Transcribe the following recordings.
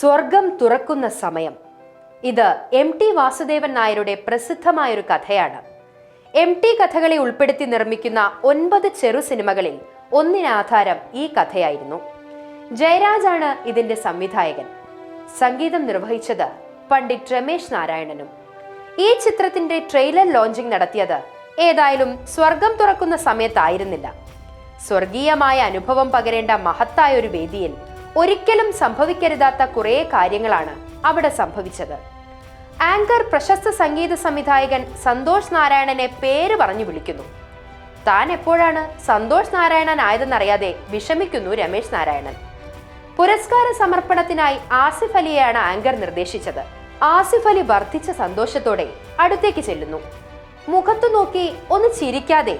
സ്വർഗം തുറക്കുന്ന സമയം. ഇത് എം ടി വാസുദേവൻ നായരുടെ പ്രസിദ്ധമായൊരു കഥയാണ്. എം ടി കഥകളെ ഉൾപ്പെടുത്തി നിർമ്മിക്കുന്ന ഒൻപത് ചെറു സിനിമകളിൽ ഒന്നിനാധാരം ഈ കഥയായിരുന്നു. ജയരാജാണ് ഇതിന്റെ സംവിധായകൻ. സംഗീതം നിർവഹിച്ചത് പണ്ഡിറ്റ് രമേശ് നാരായണനും. ഈ ചിത്രത്തിന്റെ ട്രെയിലർ ലോഞ്ചിങ് നടത്തിയത് ഏതായാലും സ്വർഗം തുറക്കുന്ന സമയത്തായിരുന്നില്ല. സ്വർഗീയമായ അനുഭവം പകരേണ്ട മഹത്തായ ഒരു വേദിയിൽ ഒരിക്കലും സംഭവിക്കരുതാത്ത കുറേ കാര്യങ്ങളാണ് അവിടെ സംഭവിച്ചത്. ആങ്കർ പ്രശസ്ത സംഗീത സംവിധായകൻ സന്തോഷ് നാരായണനെ പേര് പറഞ്ഞു വിളിക്കുന്നു. താൻ എപ്പോഴാണ് സന്തോഷ് നാരായണൻ ആയതെന്നറിയാതെ വിഷമിക്കുന്നു രമേശ് നാരായണൻ. പുരസ്കാര സമർപ്പണത്തിനായി ആസിഫ് അലിയെയാണ് ആങ്കർ നിർദ്ദേശിച്ചത്. ആസിഫ് അലി വർദ്ധിച്ച സന്തോഷത്തോടെ അടുത്തേക്ക് ചെല്ലുന്നു. മുഖത്തു നോക്കി ഒന്ന് ചിരിക്കാതെ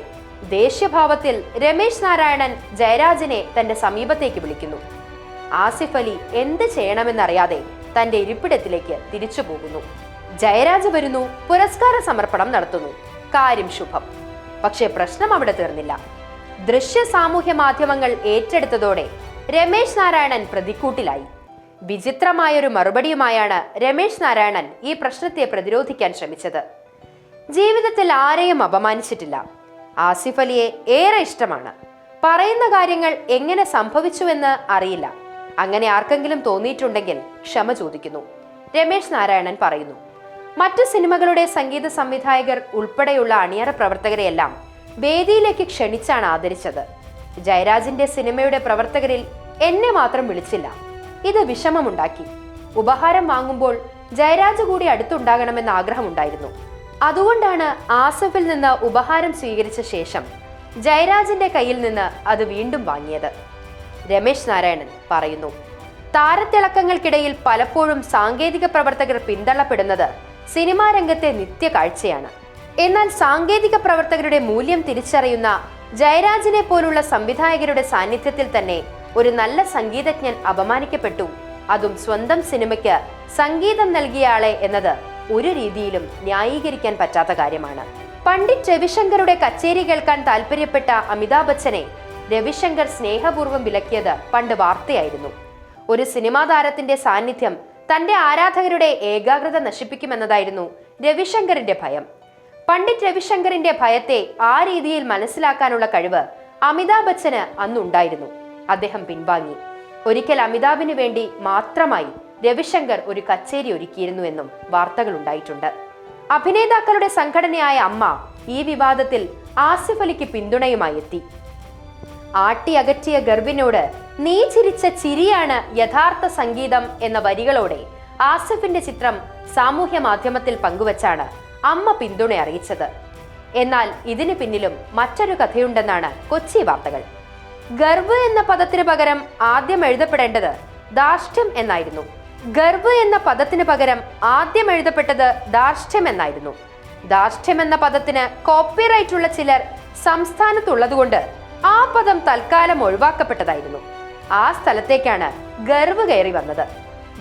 ദേഷ്യഭാവത്തിൽ രമേശ് നാരായണൻ ജയരാജിനെ തന്റെ സമീപത്തേക്ക് വിളിക്കുന്നു. ആസിഫ് അലി എന്ത് ചെയ്യണമെന്നറിയാതെ തന്റെ ഇരിപ്പിടത്തിലേക്ക് തിരിച്ചു പോകുന്നു. ജയരാജ് വരുന്നു പുരസ്കാര സമർപ്പണം നടത്തുന്നു. കാര്യം ശുഭം. പക്ഷേ പ്രശ്നം അവിടെ തീർന്നില്ല. ദൃശ്യ സാമൂഹ്യ മാധ്യമങ്ങൾ ഏറ്റെടുത്തതോടെ രമേശ് നാരായണൻ പ്രതിക്കൂട്ടിലായി. വിചിത്രമായൊരു മറുപടിയുമായാണ് രമേശ് നാരായണൻ ഈ പ്രശ്നത്തെ പ്രതിരോധിക്കാൻ ശ്രമിച്ചത്. ജീവിതത്തിൽ ആരെയും അപമാനിച്ചിട്ടില്ല. ആസിഫ് അലിയെ ഏറെ ഇഷ്ടമാണ്. പറയുന്ന കാര്യങ്ങൾ എങ്ങനെ സംഭവിച്ചുവെന്ന് അറിയില്ല. അങ്ങനെ ആർക്കെങ്കിലും തോന്നിയിട്ടുണ്ടെങ്കിൽ ക്ഷമ ചോദിക്കുന്നു. രമേശ് നാരായണൻ പറയുന്നു മറ്റു സിനിമകളുടെ സംഗീത സംവിധായകർ ഉൾപ്പെടെയുള്ള അണിയറ പ്രവർത്തകരെയെല്ലാം വേദിയിലേക്ക് ക്ഷണിച്ചാണ് ആദരിച്ചത്. ജയരാജിന്റെ സിനിമയുടെ പ്രവർത്തകരിൽ എന്നെ മാത്രം വിളിച്ചില്ല. ഇത് വിഷമമുണ്ടാക്കി. ഉപഹാരം വാങ്ങുമ്പോൾ ജയരാജ് കൂടി അടുത്തുണ്ടാകണമെന്ന് ആഗ്രഹമുണ്ടായിരുന്നു. അതുകൊണ്ടാണ് ആസഫിൽ നിന്ന് ഉപഹാരം സ്വീകരിച്ച ശേഷം ജയരാജിന്റെ കയ്യിൽ നിന്ന് അത് വീണ്ടും വാങ്ങിയത്. രമേശ് നാരായണൻ പറയുന്നു. താരത്തിളക്കങ്ങൾക്കിടയിൽ പലപ്പോഴും സാങ്കേതിക പ്രവർത്തകർ പിന്തള്ളപ്പെടുന്നത് സിനിമാ രംഗത്തെ നിത്യ കാഴ്ചയാണ് എന്നാൽ സാങ്കേതിക പ്രവർത്തകരുടെ മൂല്യം തിരിച്ചറിയുന്ന ജയരാജിനെ പോലുള്ള സംവിധായകരുടെ സാന്നിധ്യത്തിൽ തന്നെ ഒരു നല്ല സംഗീതജ്ഞൻ അപമാനിക്കപ്പെട്ടു. അതും സ്വന്തം സിനിമയ്ക്ക് സംഗീതം നൽകിയ ആളെ എന്നത് ഒരു രീതിയിലും ന്യായീകരിക്കാൻ പറ്റാത്ത കാര്യമാണ്. പണ്ഡിറ്റ് രവിശങ്കറുടെ കച്ചേരി കേൾക്കാൻ താല്പര്യപ്പെട്ട അമിതാഭ് ബച്ചനെ രവിശങ്കർ സ്നേഹപൂർവം വിലക്കിയത് പണ്ട് വാർത്തയായിരുന്നു. ഒരു സിനിമാ താരത്തിന്റെ സാന്നിധ്യം തന്റെ ആരാധകരുടെ ഏകാഗ്രത നശിപ്പിക്കുമെന്നതായിരുന്നു രവിശങ്കറിന്റെ ഭയം. പണ്ഡിറ്റ് രവിശങ്കറിന്റെ ഭയത്തെ ആ രീതിയിൽ മനസ്സിലാക്കാനുള്ള കഴിവ് അമിതാഭ് ബച്ചന് അന്നുണ്ടായിരുന്നു. അദ്ദേഹം പിൻവാങ്ങി. ഒരിക്കൽ അമിതാഭിന് വേണ്ടി മാത്രമായി രവിശങ്കർ ഒരു കച്ചേരി ഒരുക്കിയിരുന്നുവെന്നും വാർത്തകൾ ഉണ്ടായിട്ടുണ്ട്. അഭിനേതാക്കളുടെ സംഘടനയായ അമ്മ ഈ വിവാദത്തിൽ ആസിഫ് അലിക്ക് പിന്തുണയുമായി എത്തി. ആട്ടി അകറ്റിയ ഗർഭിനോട് നീ ചിരിച്ച ചിരിയാണ് യഥാർത്ഥ സംഗീതം എന്ന വരികളോടെ ആസിഫിന്റെ ചിത്രം സാമൂഹ്യ മാധ്യമത്തിൽ പങ്കുവച്ചാണ് അമ്മ പിന്തുണ അറിയിച്ചത്. എന്നാൽ ഇതിന് പിന്നിലും മറ്റൊരു കഥയുണ്ടെന്നാണ് കൊച്ചി വാർത്തകൾ. ഗർവ് എന്ന പദത്തിന് പകരം ആദ്യം എഴുതപ്പെടേണ്ടത് ദാർഷ്ട്യം എന്നായിരുന്നു. ഗർവ് എന്ന പദത്തിന് പകരം ആദ്യം എഴുതപ്പെട്ടത് ദാർഷ്ട്യം എന്നായിരുന്നു. ദാർഷ്ട്യം എന്ന പദത്തിന് കോപ്പിറൈറ്റ് ഉള്ള ചിലർ സംസ്ഥാനത്തുള്ളതുകൊണ്ട് ആ പദം തൽക്കാലം ഒഴിവാക്കപ്പെട്ടതായിരുന്നു. ആ സ്ഥലത്തേക്കാണ് ഗർവ് കയറി വന്നത്.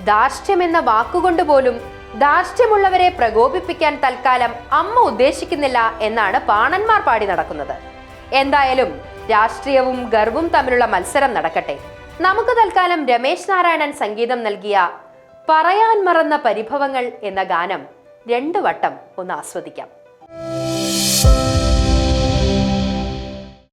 ധാർഷ്ട്യം എന്ന വാക്കുകൊണ്ട് പോലും ധാർഷ്ട്യമുള്ളവരെ പ്രകോപിപ്പിക്കാൻ തൽക്കാലം അമ്മ ഉദ്ദേശിക്കുന്നില്ല എന്നാണ് പാണന്മാർ പാടി നടക്കുന്നത്. എന്തായാലും രാഷ്ട്രീയവും ഗർവും തമ്മിലുള്ള മത്സരം നടക്കട്ടെ. നമുക്ക് തൽക്കാലം രമേശ് നാരായണൻ സംഗീതം നൽകിയ പറയാൻ മറന്ന പരിഭവങ്ങൾ എന്ന ഗാനം രണ്ടു വട്ടം ഒന്ന് ആസ്വദിക്കാം.